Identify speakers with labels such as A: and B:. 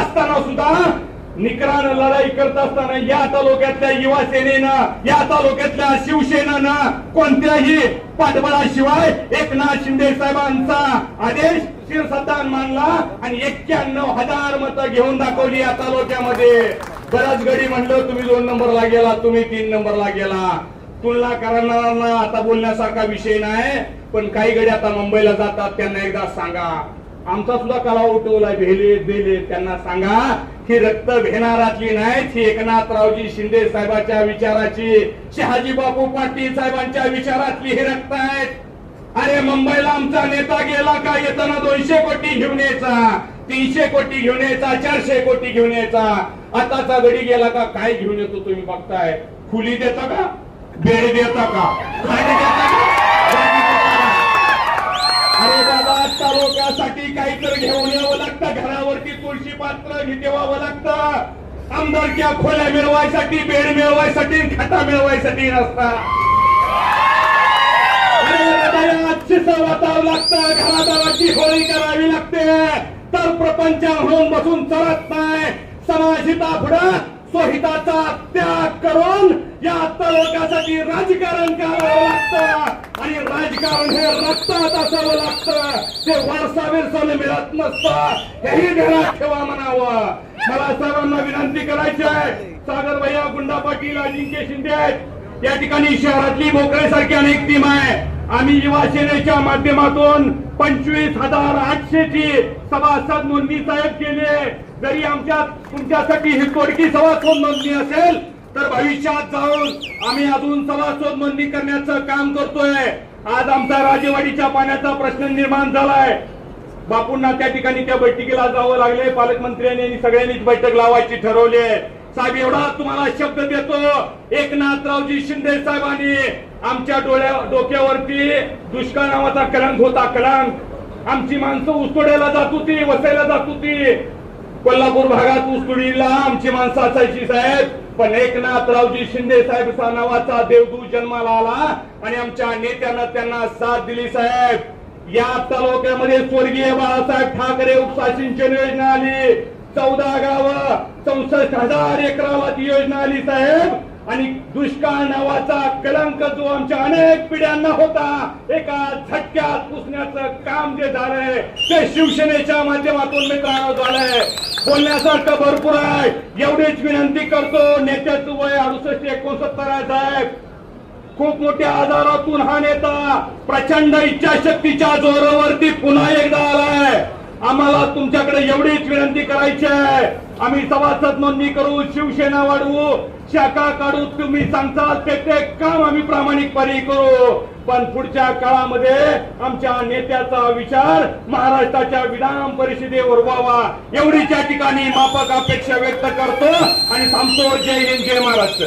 A: असताना सुद्धा निकरानं लढाई करत असताना या तालुक्यातल्या युवा सेनेनं या तालुक्यातल्या शिवसेनेनं कोणत्याही पाठबळाशिवाय एकनाथ शिंदे साहेबांचा आदेश शिरसदान मानला आणि एक्क्याण्णव हजार मतं घेऊन दाखवली या तालुक्यामध्ये. बराच गडी म्हणलं तुम्ही दोन नंबरला गेला तुम्ही तीन नंबरला गेला. तुलना करणाऱ्यांना आता बोलण्यासारखा विषय नाही पण काही गडी आता मुंबईला जातात त्यांना एकदा सांगा. आमचा सुद्धा कला उठवलाय भेले बेले त्यांना सांगा ही रक्त भेणारातली नाहीत ही एकनाथरावजी शिंदे साहेबांच्या विचाराची शहाजी बापू पाटील साहेबांच्या विचारातली ही रक्त आहेत. अरे मुंबईला आमचा नेता गेला का? येताना दोनशे कोटी घेऊन यायचा. तीनशे कोटी घेऊन यायचा चारशे कोटी घेऊन यायचा. आताचा गडी गेला का? काय घेऊन येतो तुम्ही बघताय? खुली देता का? बेड देता का? देता का? अरे बाबा तालुक्यासाठी काहीतरी घेऊन यावं लागतं. घरावरती तुळशी पात्र ठेवावं लागतं. आमदारक्या खोल्या मिळवायसाठी बेड मिळवायसाठी खटा मिळवायसाठी रस्ता. वाचावं लागतं. घरादाराची होळी करावी लागते. तर प्रपंच म्हणून बसून चालत नाही. समाजहिता पुढं स्वहिताचा त्याग करून या तालुक्यासाठी राजकारण करावं लागतं. आणि राजकारण हे रक्तात असावं लागतं. ते वारसा विरसाने मिळत नसतं. हेही ध्यानात ठेवा म्हणावं. मला सर्वांना विनंती करायची आहे. सागर भैया गुंडा पाटील अजिंक्य शिंदे आहेत. या ठिकाणी शहरातली भोकळेसारखी अनेक टीम आहे. आम्ही युवा सेनेच्या माध्यमातून पंचवीस हजार आठशे ची सभासद नोंदणी साहेब केली जरी आमच्या तुमच्यासाठी ही तोडकी सभासोद नोंदणी असेल तर भविष्यात जाऊन आम्ही अजून सभासोद नोंदणी करण्याचं काम करतोय. आज आमचा राजेवाडीच्या पाण्याचा प्रश्न निर्माण झालाय. बापूंना त्या ठिकाणी त्या बैठकीला जावं लागले. पालकमंत्र्यांनी सगळ्यांनीच बैठक लावायची ठरवली साहेब एवढा तुम्हाला शब्द देतो. एकनाथरावजी शिंदे साहेबांनी आमच्या डोळ्या डोक्यावरती दुष्काळ नावाचा कलंक होता. कलंक. आमची माणसं उसोड्याला जात होती वसायला जात होती. कोल्हापूर भागात ऊसतोडीला आमची माणसं असायची साहेब. पण एकनाथरावजी शिंदे साहेब नावाचा देवदूत जन्माला आला आणि आमच्या नेत्यांना त्यांना साथ दिली साहेब. या तालुक्यामध्ये स्वर्गीय बाळासाहेब ठाकरे उपसा सिंचन योजना आली. चौदा गाव चौसष्ट हजार एकराला ती योजना आली साहेब. आणि दुष्काळ नावाचा कलंक जो आमच्या अनेक पिढ्यांना होता एका झटक्यात पुसण्याचं काम जे झालंय ते शिवसेनेच्या माध्यमातून मित्रांनो झालंय. बोलण्यासारखं भरपूर आहे. एवढीच विनंती करतो नेत्याचं वय अडुसष्ट एकोणसत्तर आहे साहेब. खूप मोठ्या आजारातून हा नेता प्रचंड इच्छाशक्तीच्या जोरावरती पुन्हा एकदा आलाय. आम्हाला तुमच्याकडे एवढीच विनंती करायची आहे. आम्ही सभासद नोंदणी करू शिवसेना वाढवू शाखा काढू तुम्ही सांगताल ते ते काम आम्ही प्रामाणिकपणे करू. पण पुढच्या काळामध्ये आमच्या नेत्याचा विचार महाराष्ट्राच्या विधान परिषदेवर व्हावा. एवढीच्या ठिकाणी माफक अपेक्षा व्यक्त करतो आणि थांबतो. जय हिंद जय महाराष्ट्र.